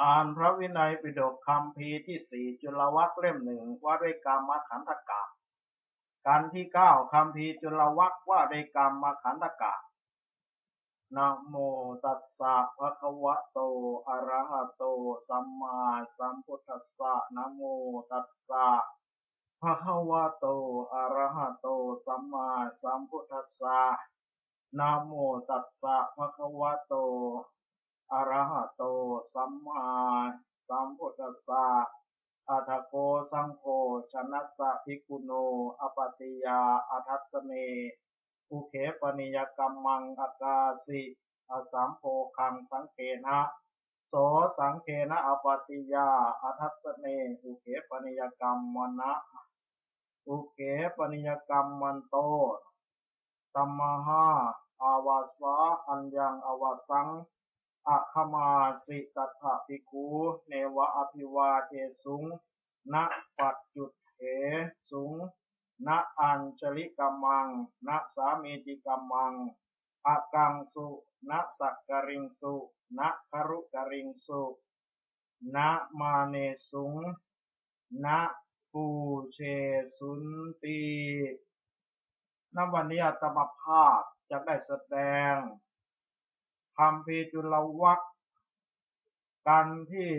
อ่านพระวินัยปิฎกคำพีที่สี่จุลวัคเล่มหนึ่งว่าด้วยกรรมขันธกะกันที่เก้าคำพีจุลวัคว่าด้วยกรรมขันธกะนะโมตัสสะภะคะวะโต อะระหะโต สัมมาสัมพุทธัสสะนะโมตัสสะภะคะวะโต อะระหะโต สัมมาสัมพุทธัสสะนะโมตัสสะภะคะวะโต อะระหะโต สัมมาสัมพุทธัสสะอัตโกสังโฆชนะสะภิกุโนอปติยาอัทัสเนอุเขปนิยกรรมังอากาสิอสัมโพคังสังเกนะโสสังเกนะอปติยาอัทัสเนอุเขปนิยกรรมมนะอุเขปนิยกรรมมันโตตัมมหาอาวาสาอัญญังอวสัง อะขมาสิตัถะภิกขุเนวะอภิวาเทสุงณปัจจุเถสุงณอัญชลิกมังณสามีจิกมังอากังสุณสักกริงสุณครุกริงสุณมาเนสุงณปูเชสุนตีนวันนี้อาตมาภาพจะได้แสดง คำพีจุลวัคกันที่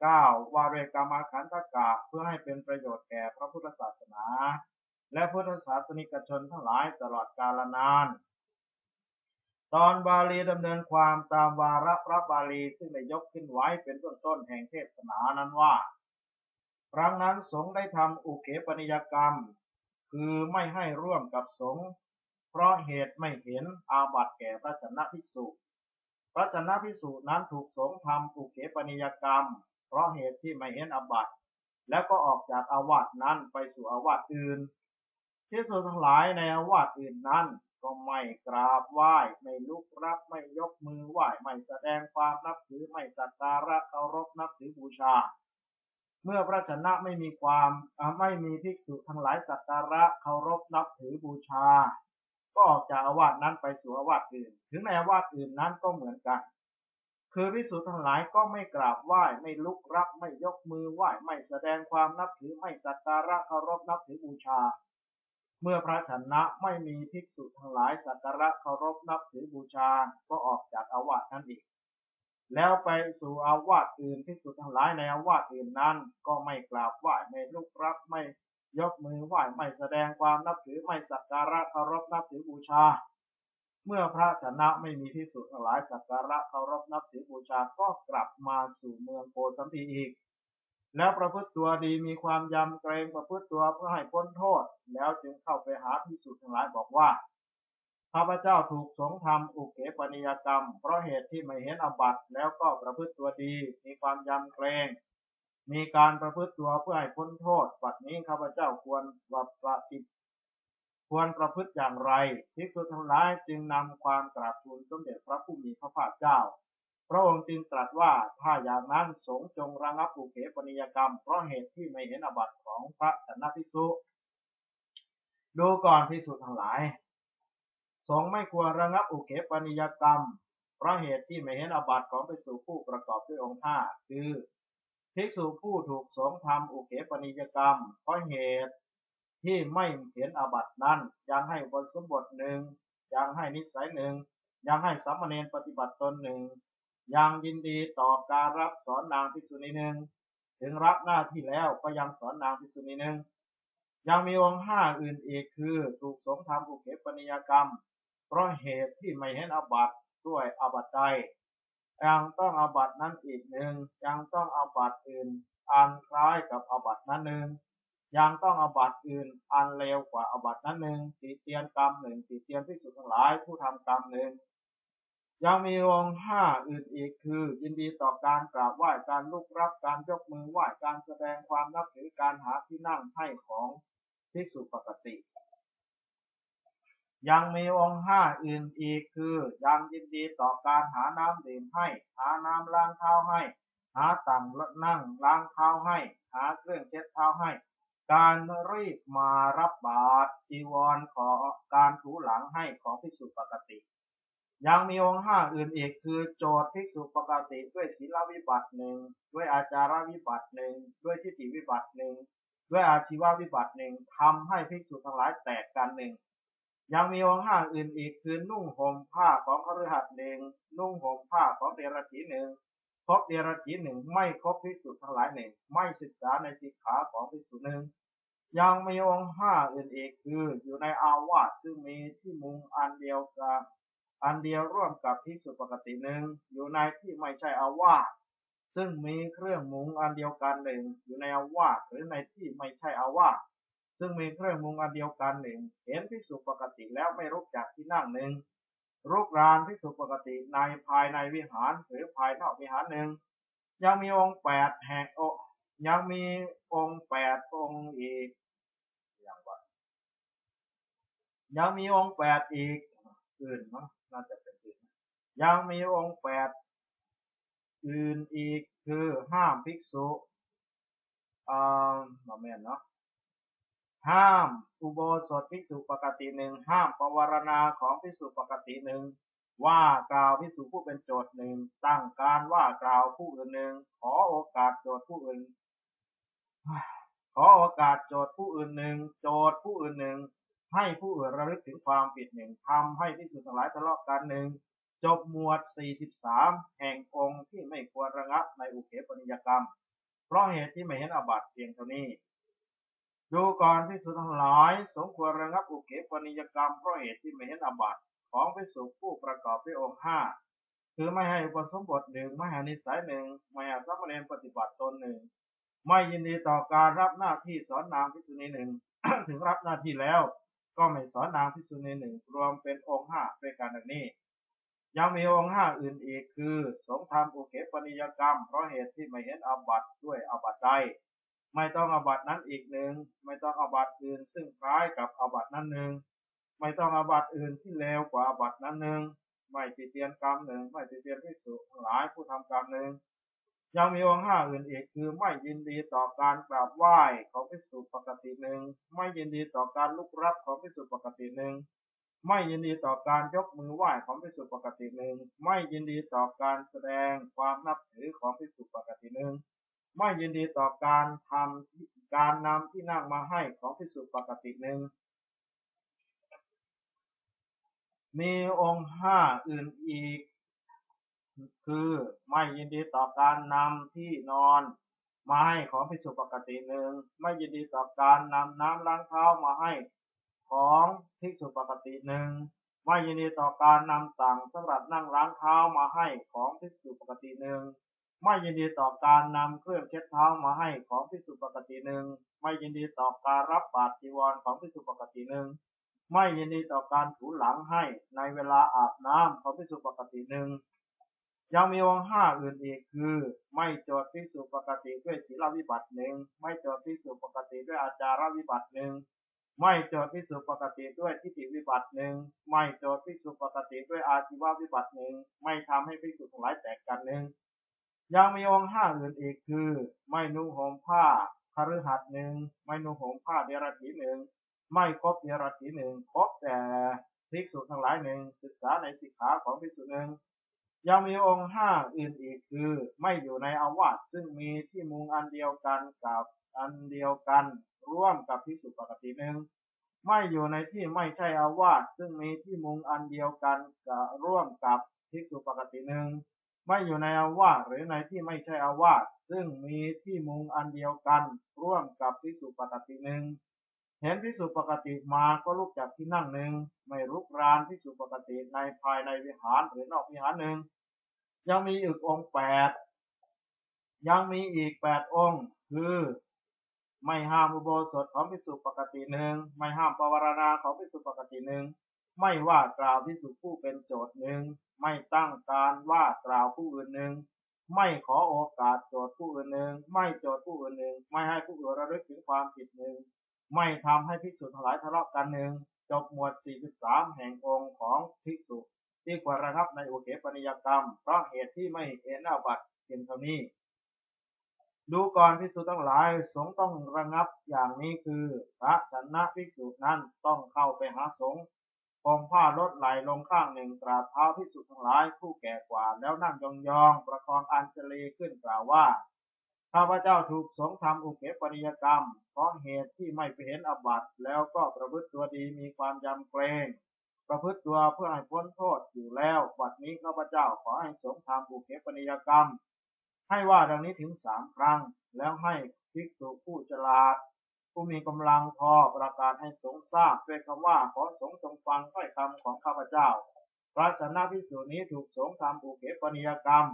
เก้าวาเรกรรมขันธกะเพื่อให้เป็นประโยชน์แก่พระพุทธศาสนา และพุทธศาสนิกชนทั้งหลายตลอดกาลนาน ตอนบาลีดำเนินความตามวาระพระบาลีซึ่งได้ยกขึ้นไว้เป็นต้นต้นแห่งเทศนานั้นว่า ครั้งนั้นสงฆ์ได้ทำอุเขปนิยกรรม คือไม่ให้ร่วมกับสงฆ์เพราะเหตุไม่เห็นอาบัติแก่พระชนะภิกษุ ระชนะภิกษุนั้นถูกสงฆ์ทำอุเขปนิยกรรม เพราะเหตุที่ไม่เห็นอบัติ แล้วก็ออกจากอาวาสนั้นไปสู่อาวาสอื่นภิกษุทั้งหลายในอาวาสอื่นนั้น ก็ไม่กราบไหว้ไม่ลุกรับไม่ยกมือไหว้ไม่แสดงความนับถือไม่สักการะเคารพนับถือบูชา เมื่อพระชนะไม่มีความไม่มีภิกษุทั้งหลายสักการะเคารพนับถือบูชา ก็ออกจากอาวาสนั้นไปสู่อาวาสอื่น ถึงในอาวาสอื่นนั้นก็เหมือนกัน คือวิสุทธ์ทั้งหลายก็ไม่กราบไหว้ไม่ลุกรับไม่ยกมือไหว้ไม่แสดงความนับถือไม่สักการะเคารพนับถือบูชา เมื่อพระชนะไม่มีภิกษุทั้งหลายสักการะเคารพนับถือบูชาก็ออกจากอาวาสนั้นอีกแล้วไปสู่อาวาสอื่นภิกษุทั้งหลายในอาวาสอื่นนั้น ก็ไม่กราบไหว้ไม่ลุกรับไม่ ยกมือไหว้ไม่แสดงความนับถือไม่สักการะเคารพนับถือบูชา เมื่อพระชนะไม่มีที่สุดหลายสักการะเคารพนับถือบูชาก็กลับมาสู่เมืองโกสัมพีอีก แล้วประพฤติตัวดีมีความยำเกรงประพฤติตัวเพื่อให้พ้นโทษ แล้วจึงเข้าไปหาพิสุทั้งหลายบอกว่าข้าพเจ้าถูกสงทำอุเขปนิยกรรม เพราะเหตุที่ไม่เห็นอบัตแล้วก็ประพฤติตัวดี มีความยำเกรง มีการประพฤติตัวเพื่อให้พ้นโทษปัจนี้ข้าพเจ้าควรวัปฏิควรประพฤติอย่างไรภิกษุทั้งหลายจึงนำความกราบทูลสมเด็จพระผู้มีพระภาคเจ้า พระองค์จึงตรัสว่าถ้าอย่างนั้นสงจงระงับอุเขปนิยกรรม เพราะเหตุที่ไม่เห็นอบัติของพระสันนภิกษุ ดูก่อนภิกษุทั้งหลาย สงไม่ควรระงับอุเขปนิยกรรม เพราะเหตุที่ไม่เห็นอบัติของภิกษุผู้ประกอบด้วยองค์ห้าคือ ภิกษุผู้ถูกสงทำอุเขปนิยกรรมเพราะเหตุที่ไม่เห็นอาบัตินั้นยังให้บนสมบทหนึ่งยังให้นิสัยหนึ่งยังให้สามเณรปฏิบัติตนหนึ่งยังยินดีต่อการรับสอนนางภิกษุณีหนึ่งถึงรับหน้าที่แล้วก็ยังสอนนางภิกษุณีหนึ่งยังมีองค์ห้าอื่นอีกคือถูกสงทำอุเขปนิยกรรม เพราะเหตุที่ไม่เห็นอาบัติด้วยอาบัติใด ยังต้องอาบัตินั้นอีกหนึ่งยังต้องอาบัติอื่น อันคล้ายกับอาบัตินั้นหนึ่งยังต้องอาบัติอื่น อันเลวกว่าอาบัตินั้นหนึ่งติเตียนกรรมหนึ่งติเตียนพิสุทั้งหลายผู้ทำกรรมหนึ่งยังมีองค์ห้าอื่นอีกคือ ยินดีต่อการกราบไหว้การลุกรับการยกมือไหว้การแสดงความนับถือการหาที่นั่งให้ของภิกษุปกติ ยังมีองค์ห้าอื่นอีกคือ ยังยินดีต่อการหาน้ำดื่มให้ หาน้ำล้างเท้าให้ หาต่างนั่งล้างเท้าให้ หาเครื่องเช็ดเท้าให้ การรีบมารับบาตรจีวรขอการถูหลังให้ของภิกษุปกติ ยังมีองค์ห้าอื่นอีกคือ โจทย์ภิกษุปกติด้วยศีลวิบัติหนึ่งด้วยอาจารวิบัติหนึ่งด้วยทิฏฐิวิบัติหนึ่งด้วยอาชีววิบัติหนึ่งทำให้ภิกษุทั้งหลายแตกกันหนึ่ง ยังมีองค์ห้าอื่นอีกคือนุ่งห่มผ้าของคฤหัสถ์หนึ่งนุ่งห่มผ้าของเดรัจฉีหนึ่งครบเดรัจฉีหนึ่งไม่ครบภิกษุทั้งหลายหนึ่งไม่ศึกษาในสิกขาของภิกษุหนึ่งยังมีองค์ห้าอื่นอีกคืออยู่ในอาวาสซึ่งมีที่มุงอันเดียวกันอันเดียวร่วมกับภิกษุปกติหนึ่งอยู่ในที่ไม่ใช่อาวาสซึ่งมีเครื่องมุงอันเดียวกันหนึ่งอยู่ในอาวาสหรือในที่ไม่ใช่อาวาส ซึ่งมีเครื่องมุงอันเดียวกันหนึ่ง เห็นภิกษุปกติแล้วไม่รุกจากที่นั่งหนึ่งรุกรานภิกษุปกติในภายในวิหารหรือภายนอกวิหารหนึ่ง ยังมีองค์แปดแห่งโอยังมีองค์แปดองค์อีกอย่างว่ายังมีองค์แปดอีกอื่นมั้งน่าจะเป็นอื่นยังมีองค์แปดอื่นอีกคือห้ามภิกษุอ่ามาแม่นเนาะ ห้ามอุโบสถภิกษุปกติหนึ่งห้ามปวารณาของภิกษุปกติหนึ่งว่ากล่าวภิกษุผู้เป็นโจทย์หนึ่งตั้งการว่ากล่าวผู้อื่นหนึ่งขอโอกาสโจทย์ผู้อื่น ขอโอกาสโจทย์ผู้อื่นหนึ่งโจทย์ผู้อื่นหนึ่งให้ผู้อื่นระลึกถึงความผิดหนึ่งทำให้ภิกษุทั้งหลายทะเลาะกันหนึ่งจบหมวด 43 แห่งองค์ที่ไม่ควรระงับในอุเขปนิยกรรม เพราะเหตุที่ไม่เห็นอาบัติเพียงเท่านี้ ดูก่อนภิกษุทั้งหลาย สมควรระงับอุเขปนิยกรรมเพราะเหตุที่ไม่เห็นอบัติของภิกษุผู้ประกอบด้วยองค์ห้าคือไม่ให้อุปสมบทหนึ่งไม่ให้นิสัยหนึ่งไม่ให้สามเณรปฏิบัติตนหนึ่ง ไม่ยินดีต่อการรับหน้าที่สอนนางภิกษุณีหนึ่งถึงรับหน้าที่แล้ว ก็ไม่สอนนางภิกษุณีหนึ่งรวมเป็นองค์ห้าด้วยกันดังนี้ ยังมีองค์ห้าอื่นอีกคือ สงทำอุเขปนิยกรรมเพราะเหตุที่ไม่เห็นอาบัติด้วยอาบัติใด ไม่ต้องอาบัตินั้นอีกหนึ่งไม่ต้องอาบัติอื่น ซึ่งคล้ายกับอาบัตินั้นหนึ่งไม่ต้องอาบัติอื่นที่เลวกว่าอาบัตินั้นหนึ่งไม่ติเตียนกรรมหนึ่งไม่ติเตียนพิสุหลายผู้ทำกรรมหนึ่งยังมีองค์ห้าอื่นอีกคือไม่ยินดีต่อการกราบไหว้ของพิสุปกติหนึ่งไม่ยินดีต่อการลุกรับของพิสุปกติหนึ่งไม่ยินดีต่อการยกมือไหว้ของพิสุปกติหนึ่งไม่ยินดีต่อการแสดงความนับถือของพิสุปกติหนึ่ง ไม่ยินดีต่อการทำการนำที่นั่งมาให้ของพิสุปกติหนึ่งมีองค์ห้าอื่นอีก คือไม่ยินดีต่อการนำที่นอนมาให้ของพิสุปกติหนึ่งไม่ยินดีต่อการนำน้ำล้างเท้ามาให้ของภิกษุปกติหนึ่งไม่ยินดีต่อการนำต่างสำหรับนั่งล้างเท้ามาให้ของภิกษุปกติหนึ่ง ไม่ยินดีต่อการนำเครื่องเช็ดเท้ามาให้ของภิกษุปกติหนึ่ง ไม่ยินดีต่อการรับบาตรจีวรของภิกษุปกติหนึ่ง ไม่ยินดีต่อการถูหลังให้ในเวลาอาบน้ำของภิกษุปกติหนึ่ง ยังมีองค์ห้าอื่นอีกคือ ไม่จทย์ภิกษุปกติด้วยศีลวิบัติหนึ่ง ไม่จทย์ภิกษุปกติด้วยอาจารวิบัติหนึ่ง ไม่จทย์ภิกษุปกติด้วยทิฏฐิวิบัติหนึ่ง ไม่จทย์ภิกษุปกติด้วยอาชีววิบัติหนึ่ง ไม่ทำให้ภิกษุทั้งหลายแตกกันหนึ่ง ยังมีองค์ห้าอื่นอีกคือ ไม่นุ่งห่มผ้าคฤหัสถ์หนึ่งไม่นุ่งห่มผ้าเดรัจฉีหนึ่งไม่ครบเดรัจฉีหนึ่งครบแต่ภิกษุทั้งหลายหนึ่งศึกษาในสิกขาของภิกษุหนึ่งยังมีองค์ห้าอื่นอีกคือ ไม่อยู่ในอาวาสซึ่งมีที่มุงอันเดียวกันกับอันเดียวกัน ร่วมกับภิกษุปกติหนึ่งไม่อยู่ในที่ไม่ใช่อาวาสซึ่งมีที่มุงอันเดียวกันกับร่วมกับภิกษุปกติหนึ่ง ไม่อยู่ในอาวาสหรือในที่ไม่ใช่อาวาสซึ่งมีที่มุงอันเดียวกัน ร่วมกับภิกษุปกติหนึ่งเห็นภิกษุปกติมาก็ลุกจากที่นั่งหนึ่งไม่ลุกรานภิกษุปกติในภายในวิหารหรือนอกวิหารหนึ่งยังมีอีกองค์แปดยังมีอีกแปดองค์ คือ ไม่ห้ามอุโบสถของภิกษุปกติหนึ่งไม่ห้ามปวารณาของภิกษุปกติหนึ่งไม่ว่ากล่าวภิกษุผู้เป็นโจทย์หนึ่ง ไม่ตั้งการว่ากล่าวผู้อื่นหนึ่ง ไม่ขอโอกาสโจทย์ผู้อื่นหนึ่ง ไม่โจทย์ผู้อื่นหนึ่ง ไม่ให้ผู้อื่นระลึกถึงความผิดหนึ่ง ไม่ทำให้ภิกษุทั้งหลายทะเลาะกันหนึ่ง จบหมวด 43 แห่งองค์ของภิกษุที่ควรระงับในโอเคปนิยกรรม เพราะเหตุที่ไม่เห็นอาบัติเพียงเท่านี้ ดูก่อนภิกษุทั้งหลาย สงต้องระงับอย่างนี้คือ พระชนะภิกษุนั้นต้องเข้าไปหาสง ฆ์ผมผ้าลดไหลลงข้างหนึ่งกราบเท้าพิสุทั้งหลายผู้แก่กว่าแล้วนั่งยองๆประคองอัญชลีขึ้นกล่าวว่าข้าพเจ้าถูกสงฆ์ทำอุเขปนิยกรรมเพราะเหตุที่ไม่ไปเห็นอบัตแล้วก็ประพฤติตัวดีมีความยำเกรงประพฤติตัวเพื่อให้พ้นโทษอยู่แล้วบัดนี้ข้าพเจ้าขอให้สงฆ์ทำอุเขปนิยกรรม ให้ว่าดังนี้ถึงสามครั้ง แล้วให้ภิกษุผู้ฉลาด ผู้มีกำลังพอประกาศให้สงทราบด้วยคำว่าขอสงฆ์จงฟังถ้อยคำของข้าพเจ้า พระชนะภิกษุนี้ถูกสงทำอุเขปนิยกรรม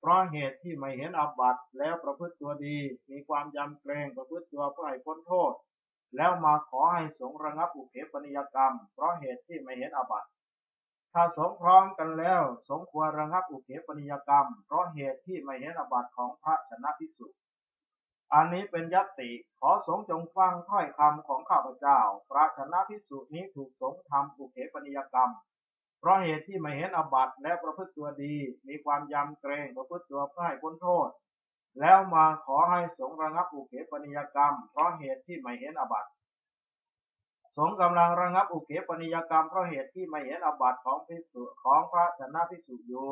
เพราะเหตุที่ไม่เห็นอาบัติแล้วประพฤติตัวดี มีความยำเกรงประพฤติตัวเพื่อให้พ้นโทษ แล้วมาขอให้สงระงับอุเขปนิยกรรม เพราะเหตุที่ไม่เห็นอาบัติถ้าสงพร้อมกันแล้วสมควรระงับอุเขปนิยกรรม เพราะเหตุที่ไม่เห็นอาบัติของพระชนะภิกษุ อันนี้เป็นยัตติ ขอสงจงฟังถ้อยคำของข้าพเจ้าพระชนะภิกษุนี้ถูกสงทำอุเขปนิยกรรม เพราะเหตุที่ไม่เห็นอบัตและประพฤติตัวดี มีความยำเกรงประพฤติตัวเพื่อให้พ้นโทษ แล้วมาขอให้สงระงับอุเขปนิยกรรม เพราะเหตุที่ไม่เห็นอบัตสงกำลังระงับอุเขปนิยกรรมเพราะเหตุที่ไม่เห็นอบัตของภิกษุของพระชนะภิกษุอยู่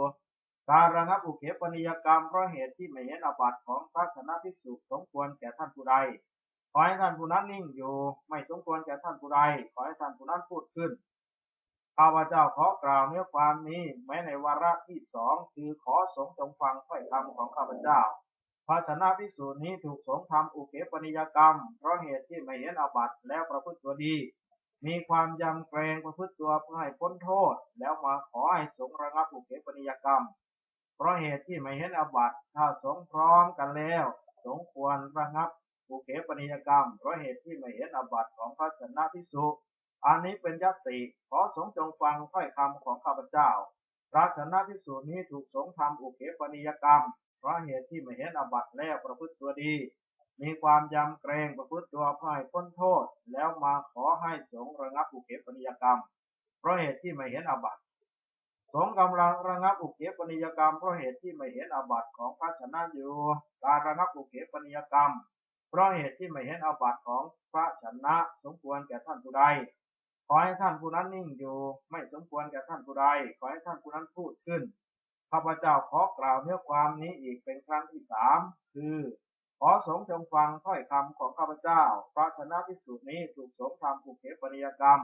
การระงับอุเขปนิยกรรมเพราะเหตุที่ไม่เห็นอาบัติของพระชนะภิกษุสมควรแก่ท่านผู้ใด ขอให้ท่านผู้นั้นนิ่งอยู่ ไม่สมควรแก่ท่านผู้ใด ขอให้ท่านผู้นั้นพูดขึ้น ข้าพเจ้าขอกล่าวเนื้อความนี้แม้ในวาระที่สองคือขอสงฆ์จงฟังถ้อยคำของข้าพเจ้าภาชนะภิกษุนี้ถูกสงฆ์ทำอุเขปนิยกรรม เพราะเหตุที่ไม่เห็นอาบัติแล้วประพฤติตัวดี มีความยำเกรงประพฤติตัวเพื่อให้พ้นโทษ แล้วมาขอให้สงฆ์ระงับอุเขปนิยกรรม เพราะเหตุที่ไม่เห็นอบัติถ้าสงพร้อมกันแล้ว สงควรระงับอุเขปนิยกรรม เพราะเหตุที่ไม่เห็นอบัติของพระชนะภิกษุอันนี้เป็นยติขอสงจงฟังถ้อยคำของข้าพเจ้าพระชนะภิกษุนี้ถูกสงทำอุเขปนิยกรรม เพราะเหตุที่ไม่เห็นอบัติแล้วประพฤติตัวดีมีความยำเกรงประพฤติตัวเพื่อให้พ้นโทษ แล้วมาขอให้สงระงับอุเขปนิยกรรม เพราะเหตุที่ไม่เห็นอบัติ สงฆ์กำลังระงับอุเขปนิยกรรมเพราะเหตุที่ไม่เห็นอาบัติของพระชนะอยู่ การระงับอุเขปนิยกรรม เพราะเหตุที่ไม่เห็นอาบัติของพระชนะสมควรแก่ท่านผู้ใดขอให้ท่านผู้นั้นนิ่งอยู่ไม่สมควรแก่ท่านผู้ใดขอให้ท่านผู้นั้นพูดขึ้นข้าพเจ้าขอกล่าวเนื้อความนี้อีกเป็นครั้งที่สามคือขอสงฆ์จงฟังถ้อยคำของข้าพเจ้าพระชนะพิสูจน์นี้ถูกสงฆ์ทำอุเขปนิยกรรม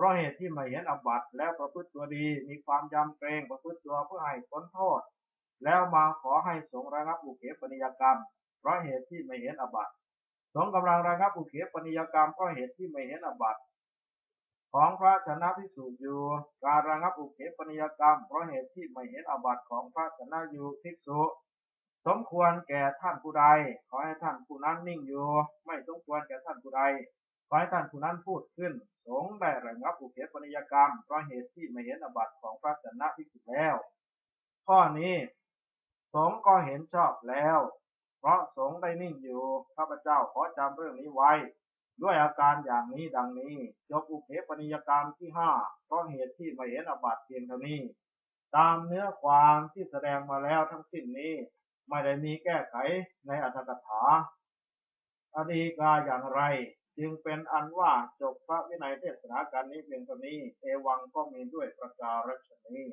เพราะเหตุที่ไม่เห็นอาบัตแล้วประพฤติตัวดีมีความยำเกรงประพฤติตัวเพื่อให้พ้นโทษ แล้วมาขอให้สงระงับอุเขปนิยกรรม เพราะเหตุที่ไม่เห็นอาบัตสงฆ์กำลังระงับอุเขปนิยกรรมเพราะเหตุที่ไม่เห็นอาบัตของพระชนะพิสูจน์อยู่ การระงับอุเขปนิยกรรม เพราะเหตุที่ไม่เห็นอาบัตของพระชนะอยู่ภิกษุสมควรแก่ท่านผู้ใด ขอให้ท่านผู้นั้นนิ่งอยู่ ไม่สมควรแก่ท่านผู้ใด ขอให้ท่านผู้นั้นพูดขึ้น งฆ์ได้ระงับอุเขปนิยกรรม เพราะเหตุที่ไม่เห็นอบัติของพระชนะภิกษุแล้ว ข้อนี้สงฆ์ก็เห็นชอบแล้ว เพราะสงฆ์ได้นิ่งอยู่ข้าพเจ้าขอจำเรื่องนี้ไว้ ด้วยอาการอย่างนี้ดังนี้จบอุเขปนิยกรรมที่ห้าเพราะเหตุที่ไม่เห็นอบัติเพียงเท่านี้ ตามเนื้อความที่แสดงมาแล้วทั้งสิ้นนี้ไม่ได้มีแก้ไขในอัตถกถาอดีกาอย่างไร จึงเป็นอันว่าจบพระวินัยเทศนาการนี้เพียงเท่านี้ เอวังก็มีด้วยประการฉนี้